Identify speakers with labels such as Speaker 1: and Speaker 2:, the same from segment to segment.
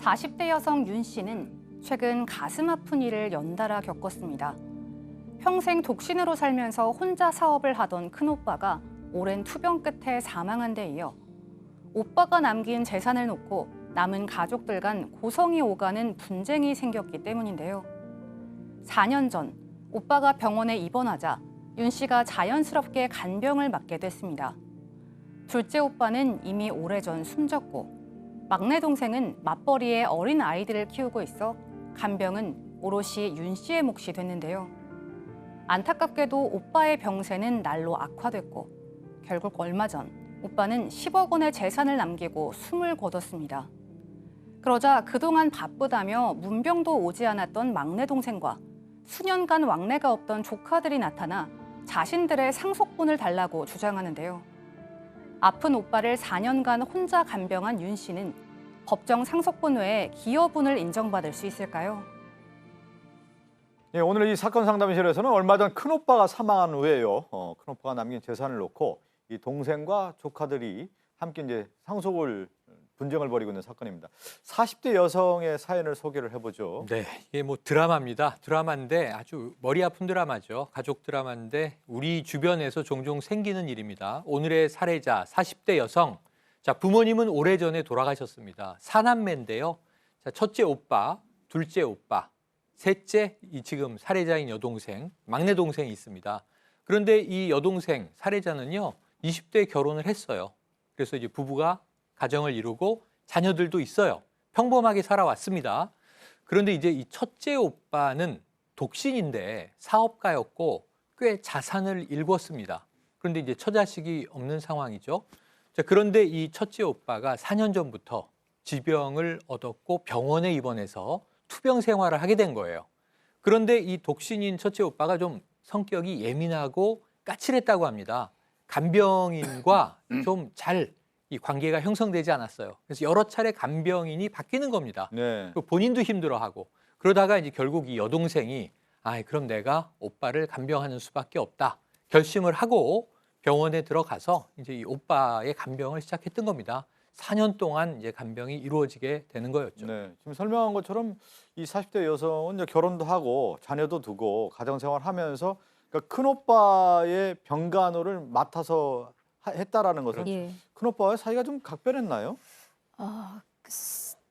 Speaker 1: 40대 여성 윤 씨는 최근 가슴 아픈 일을 연달아 겪었습니다. 평생 독신으로 살면서 혼자 사업을 하던 큰오빠가 오랜 투병 끝에 사망한 데 이어 오빠가 남긴 재산을 놓고 남은 가족들 간 고성이 오가는 분쟁이 생겼기 때문인데요. 4년 전 오빠가 병원에 입원하자 윤 씨가 자연스럽게 간병을 맡게 됐습니다. 둘째 오빠는 이미 오래전 숨졌고 막내 동생은 맞벌이에 어린 아이들을 키우고 있어 간병은 오롯이 윤 씨의 몫이 됐는데요. 안타깝게도 오빠의 병세는 날로 악화됐고 결국 얼마 전 오빠는 10억 원의 재산을 남기고 숨을 거뒀습니다. 그러자 그동안 바쁘다며 문병도 오지 않았던 막내 동생과 수년간 왕래가 없던 조카들이 나타나 자신들의 상속분을 달라고 주장하는데요. 아픈 오빠를 4년간 혼자 간병한 윤 씨는 법정 상속분 외에 기여분을 인정받을 수 있을까요?
Speaker 2: 예, 오늘 이 사건 상담실에서는 얼마 전 큰오빠가 사망한 후에요. 어, 큰오빠가 남긴 재산을 놓고 이 동생과 조카들이 함께 이제 상속을 분쟁을 벌이고 있는 사건입니다. 40대 여성의 사연을 소개를 해보죠.
Speaker 3: 네, 이게 뭐 드라마입니다. 드라마인데 아주 머리 아픈 드라마죠. 가족 드라마인데 우리 주변에서 종종 생기는 일입니다. 오늘의 살해자 40대 여성. 자, 부모님은 오래전에 돌아가셨습니다. 사남매인데요. 자, 첫째 오빠, 둘째 오빠, 셋째 이 지금 살해자인 여동생, 막내 동생이 있습니다. 그런데 이 여동생 살해자는요. 20대 결혼을 했어요. 그래서 이제 부부가 가정을 이루고 자녀들도 있어요. 평범하게 살아왔습니다. 그런데 이제 이 첫째 오빠는 독신인데 사업가였고 꽤 자산을 일궜습니다. 그런데 이제 처자식이 없는 상황이죠. 자, 그런데 이 첫째 오빠가 4년 전부터 지병을 얻었고 병원에 입원해서 투병 생활을 하게 된 거예요. 그런데 이 독신인 첫째 오빠가 좀 성격이 예민하고 까칠했다고 합니다. 간병인과 좀 잘 이 관계가 형성되지 않았어요. 그래서 여러 차례 간병인이 바뀌는 겁니다.
Speaker 2: 네.
Speaker 3: 그 본인도 힘들어하고 그러다가 이제 결국 이 여동생이 아 그럼 내가 오빠를 간병하는 수밖에 없다 결심을 하고 병원에 들어가서 이제 이 오빠의 간병을 시작했던 겁니다. 4년 동안 이제 간병이 이루어지게 되는 거였죠.
Speaker 2: 네. 지금 설명한 것처럼 이 40대 여성은 이제 결혼도 하고 자녀도 두고 가정 생활하면서 그러니까 큰 오빠의 병간호를 맡아서 하- 했다라는 것은
Speaker 4: 예.
Speaker 2: 큰 오빠와 사이가 좀 각별했나요?
Speaker 4: 어,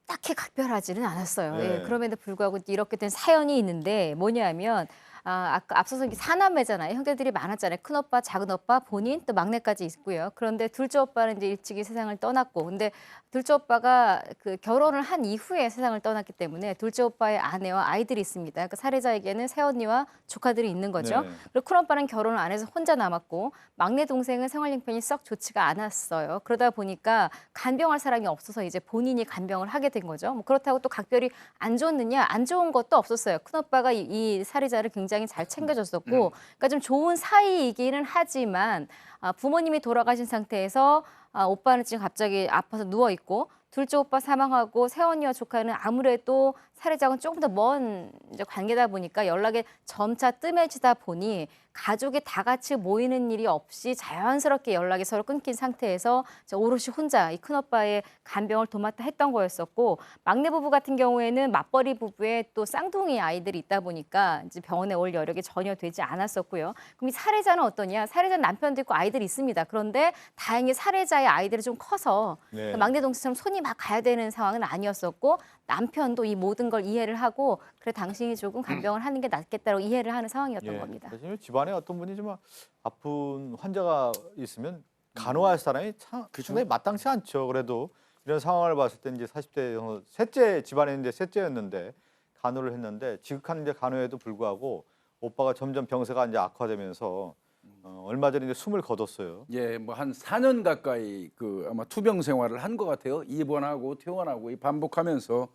Speaker 4: 딱히 각별하지는 않았어요.
Speaker 2: 네.
Speaker 4: 예, 그럼에도 불구하고 이렇게 된 사연이 있는데 뭐냐면 아, 아까 앞서서 이게 사남매잖아요. 형제들이 많았잖아요. 큰 오빠, 작은 오빠, 본인 또 막내까지 있고요. 그런데 둘째 오빠는 이제 일찍이 세상을 떠났고, 근데 둘째 오빠가 그 결혼을 한 이후에 세상을 떠났기 때문에 둘째 오빠의 아내와 아이들이 있습니다. 그 살해자에게는 새언니와 조카들이 있는 거죠.
Speaker 2: 네.
Speaker 4: 그리고 큰 오빠는 결혼을 안 해서 혼자 남았고 막내 동생은 생활 형편이 썩 좋지가 않았어요. 그러다 보니까 간병할 사람이 없어서 이제 본인이 간병을 하게 된 거죠. 뭐 그렇다고 또 각별히 안 좋느냐 안 좋은 것도 없었어요. 큰 오빠가 이, 이 살해자를 굉장히 잘 챙겨줬었고, 그러니까 좀 좋은 사이이기는 하지만 아, 부모님이 돌아가신 상태에서 아, 오빠는 지금 갑자기 아파서 누워 있고 둘째 오빠 사망하고 새언니와 조카는 아무래도 살해자하고는 조금 더 먼 관계다 보니까 연락이 점차 뜸해지다 보니 가족이 다 같이 모이는 일이 없이 자연스럽게 연락이 서로 끊긴 상태에서 오롯이 혼자 이 큰오빠의 간병을 도맡아 했던 거였었고 막내 부부 같은 경우에는 맞벌이 부부에 또 쌍둥이 아이들이 있다 보니까 이제 병원에 올 여력이 전혀 되지 않았었고요. 그럼 이 살해자는 어떠냐? 살해자 남편도 있고 아이들이 있습니다. 그런데 다행히 살해자의 아이들이 좀 커서
Speaker 2: 네.
Speaker 4: 막내 동생처럼 손이 막 가야 되는 상황은 아니었었고 남편도 이 모든 걸 이해를 하고 그래 당신이 조금 간병을 하는 게 낫겠다고 이해를 하는 상황이었던
Speaker 2: 예.
Speaker 4: 겁니다.
Speaker 2: 그래서 집안에 어떤 분이 좀 아픈 환자가 있으면 간호할 사람이 참 상당히 마땅치 않죠. 그래도 이런 상황을 봤을 때 이제 40대 여성 셋째 집안에 이제 셋째였는데 간호를 했는데 지극한 이제 간호에도 불구하고 오빠가 점점 병세가 이제 악화되면서 어, 얼마 전에 이제 숨을 거뒀어요.
Speaker 5: 예, 뭐 한 4년 가까이 그 아마 투병 생활을 한 것 같아요. 입원하고 퇴원하고 이 반복하면서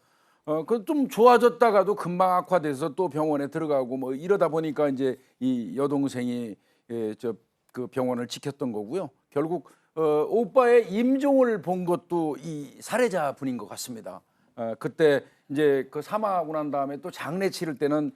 Speaker 5: 어 그 좀 좋아졌다가도 금방 악화돼서 또 병원에 들어가고 뭐 이러다 보니까 이제 이 여동생이 예, 저 그 병원을 지켰던 거고요. 결국 어 오빠의 임종을 본 것도 이 살해자 분인 것 같습니다. 어 그때 이제 그 사망하고 난 다음에 또 장례 치를 때는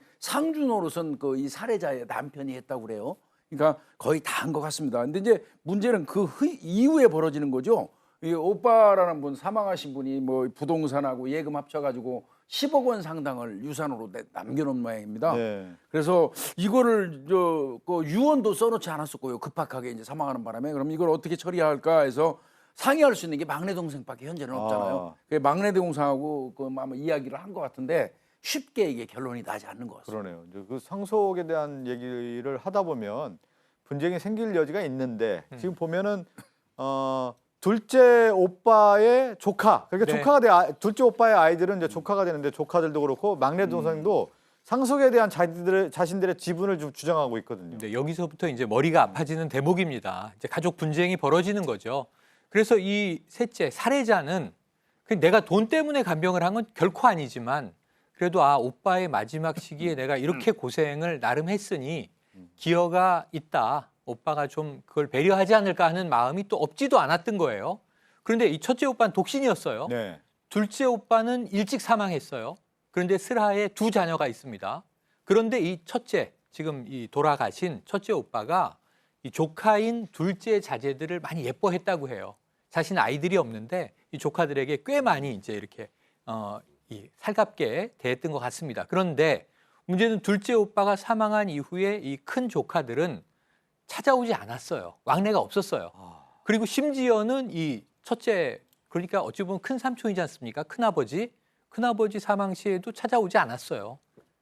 Speaker 5: 노릇은 그이 살해자의 남편이 했다고 그래요. 그러니까 거의 다 한 것 같습니다. 근데 이제 문제는 그 후- 이후에 벌어지는 거죠. 이 오빠라는 분 사망하신 분이 뭐 부동산하고 예금 합쳐가지고 10억 원 상당을 유산으로 내- 남겨놓은 모양입니다.
Speaker 2: 네.
Speaker 5: 그래서 이거를 저 그 유언도 써놓지 않았었고요. 급박하게 이제 사망하는 바람에 그럼 이걸 어떻게 처리할까 해서 상의할 수 있는 게 막내 동생밖에 현재는 없잖아요.
Speaker 2: 아.
Speaker 5: 그 막내 동생하고 그 아마 이야기를 한 것 같은데 쉽게 이게 결론이 나지 않는 것 같습니다.
Speaker 2: 그러네요. 이제 그 상속에 대한 얘기를 하다 보면 분쟁이 생길 여지가 있는데
Speaker 3: 음.
Speaker 2: 지금 보면은 어 둘째 오빠의 조카 그러니까
Speaker 3: 네.
Speaker 2: 조카가 돼 아, 둘째 오빠의 아이들은 이제 조카가 되는데 조카들도 그렇고 막내
Speaker 3: 음.
Speaker 2: 동생도 상속에 대한 자기들의 자신들의 지분을 좀 주장하고 있거든요.
Speaker 3: 네, 여기서부터 이제 머리가 아파지는 대목입니다. 이제 가족 분쟁이 벌어지는 거죠. 그래서 이 셋째 그 내가 돈 때문에 간병을 한 건 결코 아니지만 그래도 아 오빠의 마지막 시기에 내가 이렇게 고생을 나름 했으니 기여가 있다. 오빠가 좀 그걸 배려하지 않을까 하는 마음이 또 없지도 않았던 거예요. 그런데 이 첫째 오빠는 독신이었어요.
Speaker 2: 네.
Speaker 3: 둘째 오빠는 일찍 사망했어요. 그런데 슬하에 두 자녀가 있습니다. 그런데 이 첫째, 지금 이 돌아가신 첫째 오빠가 이 조카인 둘째 자제들을 많이 예뻐했다고 해요. 자신 아이들이 없는데 이 조카들에게 꽤 많이 이제 이렇게 어, 이 살갑게 대했던 것 같습니다. 그런데 문제는 둘째 오빠가 사망한 이후에 이 큰 조카들은 찾아오지 않았어요. 왕래가 없었어요. 그리고 심지어는 이 첫째 그러니까 어찌 보면 큰 삼촌이지 않습니까? 큰 아버지, 큰 아버지 사망 시에도 찾아오지 않았어요.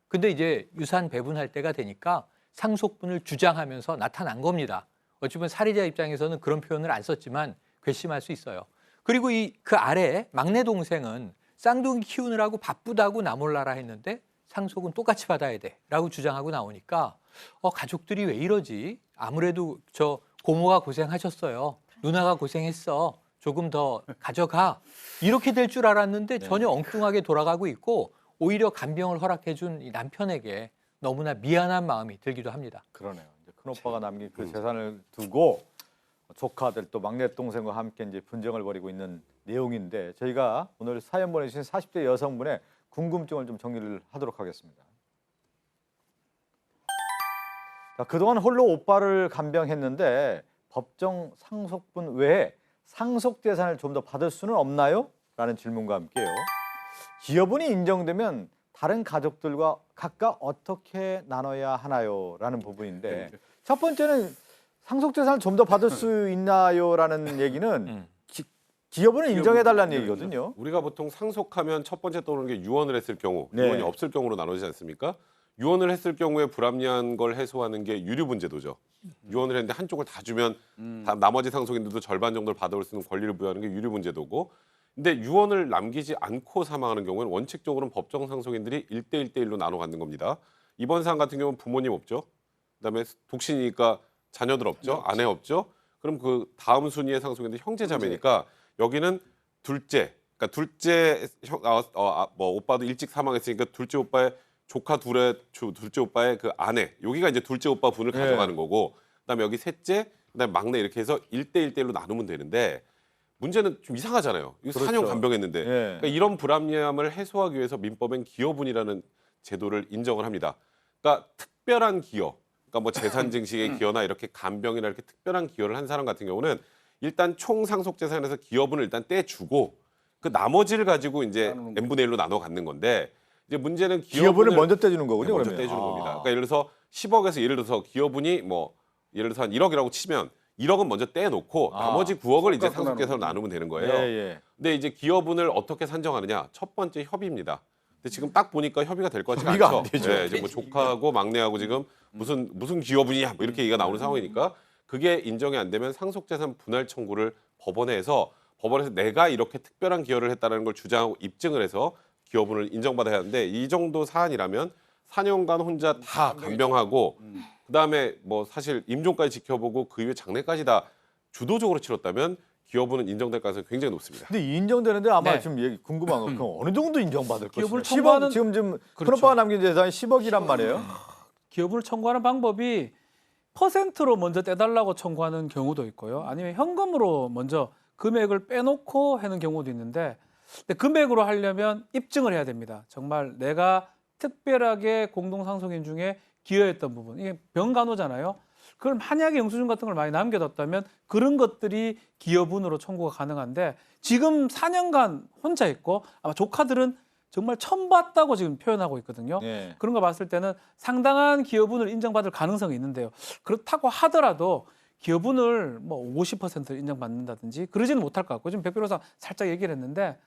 Speaker 3: 근데 이제 유산 배분할 때가 되니까 상속분을 주장하면서 나타난 겁니다. 어찌 보면 살해자 입장에서는 그런 표현을 안 썼지만 괘씸할 수 있어요. 그리고 이 그 아래 막내 동생은 쌍둥이 키우느라고 바쁘다고 나 몰라라 했는데 상속은 똑같이 받아야 돼라고 주장하고 나오니까 어 가족들이 왜 이러지? 아무래도 저 고모가 고생하셨어요. 누나가 고생했어. 조금 더 가져가. 이렇게 될 줄 알았는데 전혀 엉뚱하게 돌아가고 있고 오히려 간병을 허락해 준 이 남편에게 너무나 미안한 마음이 들기도 합니다.
Speaker 2: 그러네요. 이제 큰 오빠가 남긴 그 재산을 두고 조카들 또 막내 동생과 함께 이제 분쟁을 벌이고 있는 내용인데 저희가 오늘 사연 보내주신 40대 여성분의 궁금증을 좀 정리를 하도록 하겠습니다. 자, 그동안 홀로 오빠를 간병했는데 법정 상속분 외에 상속 재산을 좀 더 받을 수는 없나요? 라는 질문과 함께요. 기여분이 인정되면 다른 가족들과 각각 어떻게 나눠야 하나요? 라는 부분인데 첫 번째는 상속 재산을 좀 더 받을 수 있나요?라는 얘기는
Speaker 3: 음.
Speaker 2: 기, 기여분을 인정해 달라는
Speaker 6: 기여분이죠.
Speaker 2: 얘기거든요.
Speaker 6: 우리가 보통 상속하면 첫 번째 떠오르는 게 유언을 했을 경우,
Speaker 2: 네.
Speaker 6: 유언이 없을 경우로 나눠지지 않습니까? 유언을 했을 경우에 불합리한 걸 해소하는 게 유류분제도죠. 유언을 했는데 한쪽을 다 주면 다 나머지 상속인들도 절반 정도를 받아올 수 있는 권리를 부여하는 게 유류분제도고 근데 유언을 남기지 않고 사망하는 경우에는 원칙적으로는 법정 상속인들이 일대일대일로 나눠 갖는 겁니다. 이번 사안 같은 경우는 부모님 없죠. 그다음에 독신이니까 자녀들 없죠. 아내 없죠. 그럼 그 다음 순위의 상속인들 형제 자매니까 여기는 둘째, 그러니까 둘째 형, 어, 어, 아, 뭐 오빠도 일찍 사망했으니까 둘째 오빠의 조카 둘의 조- 둘째 오빠의 그 아내 여기가 이제 둘째 오빠 분을
Speaker 2: 네.
Speaker 6: 가져가는 거고 그다음에 여기 셋째, 그다음에 막내 이렇게 해서 일대일대일로 나누면 되는데 문제는 좀 이상하잖아요. 이거
Speaker 2: 그렇죠.
Speaker 6: 4년 간병했는데
Speaker 2: 예.
Speaker 6: 그러니까 이런 불합리함을 해소하기 위해서 민법엔 기여분이라는 제도를 인정을 합니다. 그러니까 특별한 기여, 그러니까 뭐 재산 증식의 기여나 이렇게 간병이나 이렇게 특별한 기여를 한 사람 같은 경우는 일단 총 상속 재산에서 기여분을 일단 떼주고 그 나머지를 가지고 이제
Speaker 5: 나누는
Speaker 6: n 분의 1로 나눠 갖는 건데 이제 문제는
Speaker 2: 기여분을
Speaker 6: 기여분을
Speaker 2: 먼저 떼주는 거군요.
Speaker 6: 네, 먼저
Speaker 2: 그러면.
Speaker 6: 떼주는
Speaker 2: 아.
Speaker 6: 겁니다. 그러니까 예를 들어서 10억에서 예를 들어서 기여분이 뭐 예를 들어서 한 1억이라고 치면 1억은 먼저 떼놓고
Speaker 2: 아,
Speaker 6: 나머지 9억을 이제
Speaker 5: 나누는
Speaker 6: 나누면 되는
Speaker 2: 예,
Speaker 6: 거예요.
Speaker 2: 예.
Speaker 6: 근데 이제 기여분을 어떻게 산정하느냐? 첫 번째 협의입니다. 근데 지금 딱 보니까 협의가 될 것 같지가
Speaker 2: 협의가
Speaker 6: 않죠.
Speaker 2: 안 되죠.
Speaker 6: 네, 이제 뭐 조카하고 막내하고 지금 무슨 무슨 기여분이냐 뭐 이렇게 얘기가 나오는 상황이니까 그게 인정이 안 되면 상속재산 분할 청구를 법원에 해서 법원에서 내가 이렇게 특별한 기여를 했다는 걸 주장하고 입증을 해서 기여분을 인정받아야 하는데 이 정도 사안이라면 4년간 혼자 다 간병하고 그다음에 뭐 사실 임종까지 지켜보고 그 이후에 장례까지 다 주도적으로 치렀다면 기여분은 인정될 가능성이 굉장히 높습니다.
Speaker 2: 근데 인정되는데 아마
Speaker 3: 네.
Speaker 2: 지금 얘기 궁금한 건 그럼 어느 정도 인정받을 것이냐.
Speaker 7: 기업을
Speaker 2: 10억
Speaker 7: 청구하는-
Speaker 2: 지금 지금 큰
Speaker 7: 그렇죠.
Speaker 2: 오빠가 남긴 재산이 10억이란 말이에요.
Speaker 7: 기업을 청구하는 방법이 퍼센트로 먼저 떼달라고 청구하는 경우도 있고요. 아니면 현금으로 먼저 금액을 빼놓고 하는 경우도 있는데 근데 금액으로 하려면 입증을 해야 됩니다. 정말 내가 특별하게 공동상속인 중에 기여했던 부분 이게 병간호잖아요. 그걸 만약에 영수증 같은 걸 많이 남겨뒀다면 그런 것들이 기여분으로 청구가 가능한데 지금 4년간 혼자 있고 아마 조카들은 정말 처음 봤다고 지금 표현하고 있거든요.
Speaker 2: 예.
Speaker 7: 그런 거 봤을 때는 상당한 기여분을 인정받을 가능성이 있는데요. 그렇다고 하더라도 기여분을 뭐 50% 인정받는다든지 그러지는 못할 것 같고 지금 백 변호사 살짝 얘기를 했는데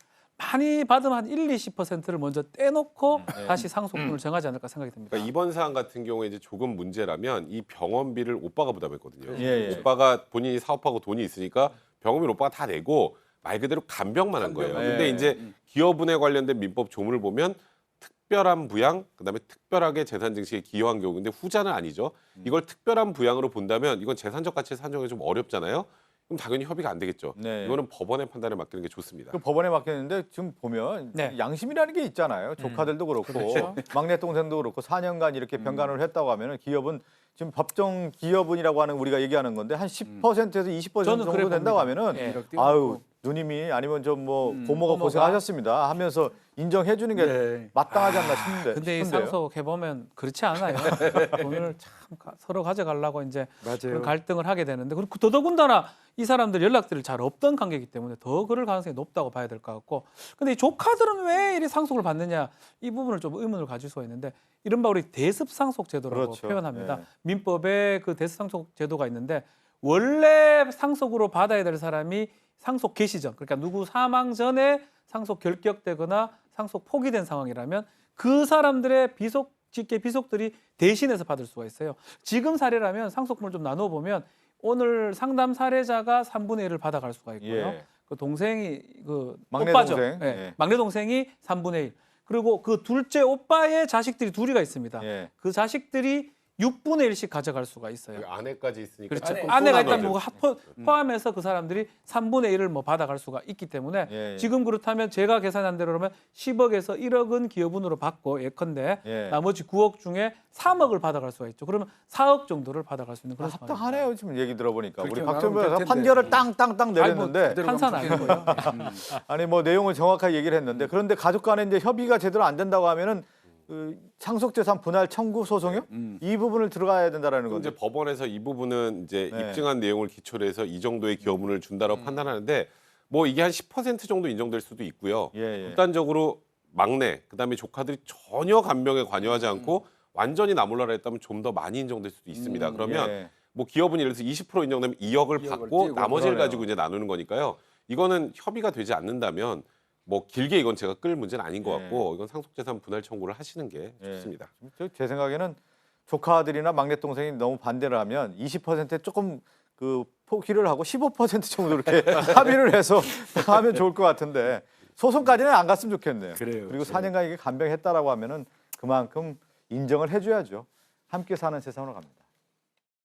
Speaker 7: 많이 받으면 한 1, 20%를 먼저 떼놓고
Speaker 2: 네.
Speaker 7: 다시 상속분을 정하지 않을까 생각이 듭니다.
Speaker 6: 그러니까 이번 사안 같은 경우에 이제 조금 문제라면 이 병원비를 오빠가 부담했거든요.
Speaker 2: 예, 예.
Speaker 6: 오빠가 본인이 사업하고 돈이 있으니까 병원비를 오빠가 다 내고 말 그대로 간병만 한 거예요. 근데
Speaker 2: 예.
Speaker 6: 이제 기여분에 관련된 민법 조문을 보면 특별한 부양, 그다음에 특별하게 재산 증식에 기여한 경우, 근데 후자는 아니죠. 이걸 특별한 부양으로 본다면 이건 재산적 가치 산정이 좀 어렵잖아요. 그럼 당연히 협의가 안 되겠죠.
Speaker 2: 네.
Speaker 6: 이거는 법원의 판단에 맡기는 게 좋습니다.
Speaker 2: 그 법원에 맡겼는데 지금 보면
Speaker 7: 네.
Speaker 2: 양심이라는 게 있잖아요. 조카들도 그렇고
Speaker 7: 그렇죠.
Speaker 2: 막내 동생도 그렇고 4년간 이렇게 병간호를 했다고 하면 은 기업은 지금 법정 기여분이라고 하는 우리가 얘기하는 건데 한 10%에서 20%
Speaker 7: 저는
Speaker 2: 정도
Speaker 7: 그래
Speaker 2: 된다고
Speaker 7: 봅니다.
Speaker 2: 하면은
Speaker 7: 예.
Speaker 2: 아유 누님이 아니면 좀뭐
Speaker 5: 음,
Speaker 2: 고모가
Speaker 7: 고모가.
Speaker 2: 고생하셨습니다 하면서 인정해 주는 게
Speaker 5: 네.
Speaker 2: 마땅하지 않나 싶은데
Speaker 7: 근데 이
Speaker 2: 싶은데요.
Speaker 7: 상속 해보면 그렇지 않아요. 돈을 참 가- 서로 가져가려고 이제 그런 갈등을 하게 되는데 그리고 더더군다나 이 사람들 연락들이 잘 없던 관계이기 때문에 더 그럴 가능성이 높다고 봐야 될 것 같고 근데 이 조카들은 왜 이리 상속을 받느냐 이 부분을 좀 의문을 가질 수가 있는데 이른바 우리 대습 상속 제도라고
Speaker 2: 그렇죠.
Speaker 7: 표현합니다.
Speaker 2: 예.
Speaker 7: 민법에 그 대습 상속 제도가 있는데 원래 상속으로 받아야 될 사람이 상속 개시 전 그러니까 누구 사망 전에 상속 결격되거나 상속 포기된 상황이라면 그 사람들의 비속 직계 비속들이 대신해서 받을 수가 있어요. 지금 사례라면 상속분을 좀 나눠 보면 오늘 상담 사례자가 3분의 1을 받아갈 수가 있고요.
Speaker 2: 예.
Speaker 7: 그 동생이 그
Speaker 2: 막내
Speaker 7: 오빠죠.
Speaker 2: 동생.
Speaker 7: 예.
Speaker 2: 예.
Speaker 7: 막내 동생이 3분의 1. 그리고 그 둘째 오빠의 자식들이 둘이가 있습니다.
Speaker 2: 예.
Speaker 7: 그 자식들이 6분의 1씩 가져갈 수가 있어요.
Speaker 6: 그 아내까지 있으니까
Speaker 7: 그렇죠.
Speaker 5: 아내,
Speaker 7: 아내가
Speaker 6: 또
Speaker 7: 있다면
Speaker 6: 나눠져.
Speaker 7: 뭐 합- 포함해서 그 사람들이 3분의 1을 뭐 받아갈 수가 있기 때문에
Speaker 2: 예, 예.
Speaker 7: 지금 그렇다면 제가 계산한 대로 그러면 10억에서 1억은 기여분으로 받고 예컨대
Speaker 2: 예.
Speaker 7: 나머지 9억 중에 3억을 받아갈 수가 있죠. 그러면 4억 정도를 받아갈 수 있는 그런 상황입니다.
Speaker 2: 합당하네요 지금 얘기 들어보니까 우리
Speaker 5: 그렇게
Speaker 2: 변호사
Speaker 5: 될 텐데.
Speaker 2: 판결을 땅땅땅 내렸는데
Speaker 5: 그대로
Speaker 7: 판사는 아니고요.
Speaker 2: 아니 뭐 내용을 정확하게 얘기를 했는데 그런데 가족 간에 이제 협의가 제대로 안 된다고 하면은 그 상속재산 분할 청구 소송이요?
Speaker 5: 음.
Speaker 2: 이 부분을 들어가야 된다라는 건데.
Speaker 6: 이제 법원에서 이 부분은 이제
Speaker 2: 네.
Speaker 6: 입증한 내용을 기초로 해서 이 정도의 기여분을 준다라고
Speaker 2: 음.
Speaker 6: 판단하는데 뭐 이게 한 10% 정도 인정될 수도 있고요.
Speaker 2: 예, 예.
Speaker 6: 극단적으로 막내 그다음에 조카들이 전혀 간병에 관여하지 않고 완전히 나몰라라 했다면 좀 더 많이 인정될 수도 있습니다.
Speaker 5: 음,
Speaker 6: 그러면
Speaker 2: 예.
Speaker 6: 뭐 기여분이 예를 들어서 20% 인정되면 2억을
Speaker 5: 2억을
Speaker 6: 받고
Speaker 5: 띄고
Speaker 6: 나머지를
Speaker 5: 그러네요.
Speaker 6: 가지고 이제 나누는 거니까요. 이거는 협의가 되지 않는다면 뭐 길게 이건 제가 끌 문제는 아닌 것
Speaker 2: 예.
Speaker 6: 같고 이건 상속재산 분할 청구를 하시는 게
Speaker 2: 예.
Speaker 6: 좋습니다.
Speaker 2: 저- 제 생각에는 조카들이나 막내 동생이 너무 반대를 하면 20%에 조금 그 포기를 하고 15% 정도 이렇게 합의를 해서 하면 좋을 것 같은데 소송까지는 안 갔으면 좋겠네요.
Speaker 5: 그래요.
Speaker 2: 그리고 4년간 이게 간병했다라고 하면은 그만큼 인정을 해줘야죠. 함께 사는 세상으로 갑니다.